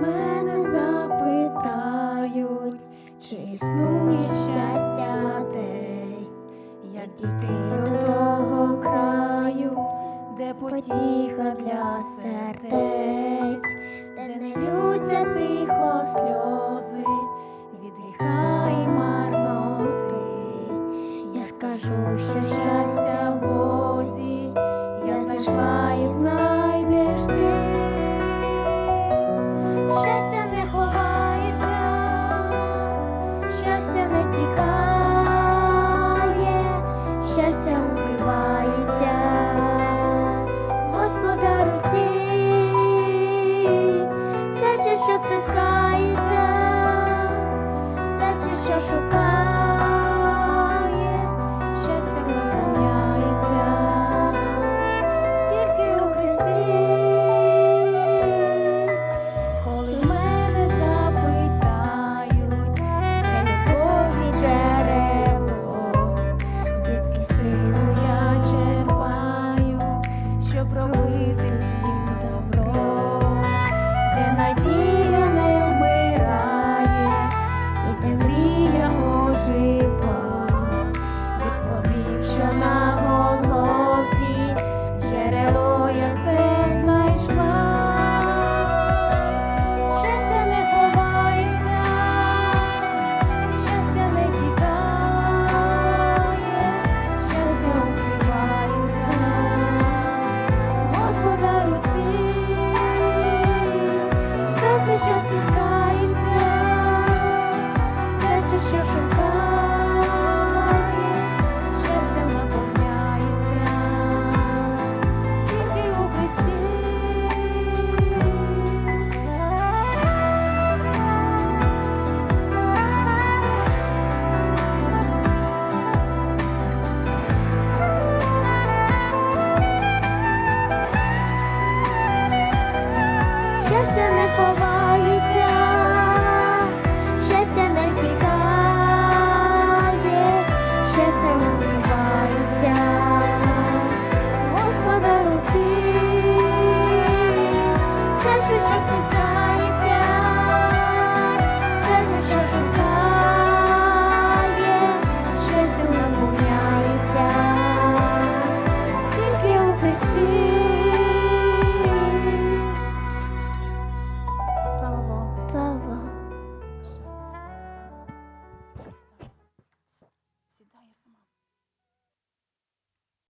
мене запитають, чи існує щастя десь, як дійти до того краю, де потіха для сердець, де не лються тихо сльози, від гріха і марноти. Я скажу, що щастя в Бозі, я знайшла і знаю. なめ。